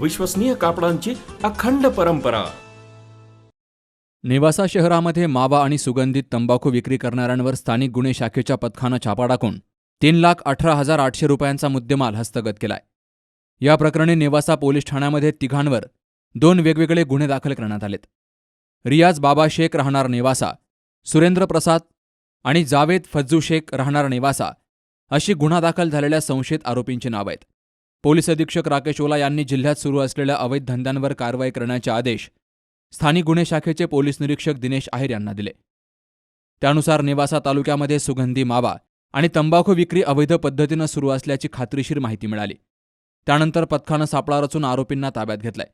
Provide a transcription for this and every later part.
विश्वसनीय कापडांची अखंड परंपरा. नेवासा शहरामध्ये मावा आणि सुगंधित तंबाखू विक्री करणाऱ्यांवर स्थानिक गुन्हे शाखेच्या पथकानं छापा टाकून तीन लाख अठरा हजार आठशे रुपयांचा मुद्देमाल हस्तगत केलाय. या प्रकरणी नेवासा पोलीस ठाण्यामध्ये तिघांवर दोन वेगवेगळे गुन्हे दाखल करण्यात आलेत. रियाज बाबा शेख राहणार नेवासा सुरेंद्र प्रसाद आणि जावेद फज्जू शेख राहणार नेवासा अशी गुन्हा दाखल झालेल्या संशयित आरोपींची नावं आहेत. पोलीस अधीक्षक राकेश ओला यांनी जिल्ह्यात सुरू असलेल्या अवैध धंद्यांवर कारवाई करण्याचे आदेश स्थानिक गुन्हे शाखेचे पोलीस निरीक्षक दिनेश आहेर यांना दिले. त्यानुसार नेवासा तालुक्यामध्ये सुगंधी मावा आणि तंबाखू विक्री अवैध पद्धतीनं सुरू असल्याची खात्रीशीर माहिती मिळाली. त्यानंतर पथकानं सापळा रचून आरोपींना ताब्यात घेतलाय.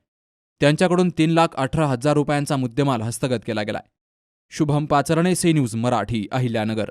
त्यांच्याकडून तीन लाख अठरा हजार रुपयांचा मुद्देमाल हस्तगत केला गेलाय. Shubham Pacharne C news Marathi Ahilyanagar.